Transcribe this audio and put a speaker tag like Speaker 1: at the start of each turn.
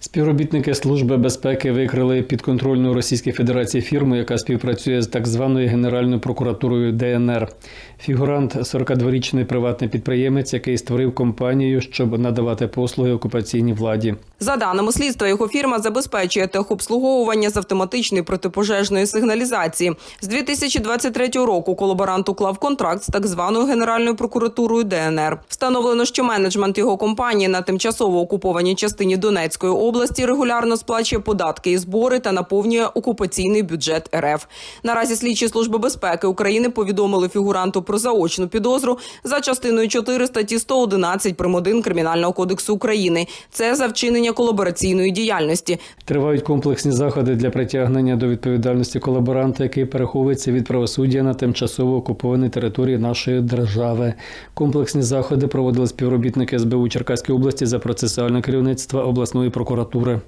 Speaker 1: Співробітники Служби безпеки викрили підконтрольну Російській Федерації фірму, яка співпрацює з так званою Генеральною прокуратурою ДНР. Фігурант 42-річний приватний підприємець, який створив компанію, щоб надавати послуги окупаційній владі.
Speaker 2: За даними слідства, його фірма забезпечує техобслуговування з автоматичної протипожежної сигналізації. З 2023 року колаборант уклав контракт з так званою Генеральною прокуратурою ДНР. Встановлено, що менеджмент його компанії на тимчасово окупованій частині Донецької області регулярно сплачує податки і збори та наповнює окупаційний бюджет РФ. Наразі слідчі служби безпеки України повідомили фігуранту про заочну підозру за частиною 4 статті 111 прим. 1 Кримінального кодексу України. Це за вчинення колабораційної діяльності.
Speaker 1: Тривають комплексні заходи для притягнення до відповідальності колаборанта, який переховується від правосуддя на тимчасово окупованій території нашої держави. Комплексні заходи проводили співробітники СБУ Черкаської області за процесуальне керівництво обласної прокуратури апаратури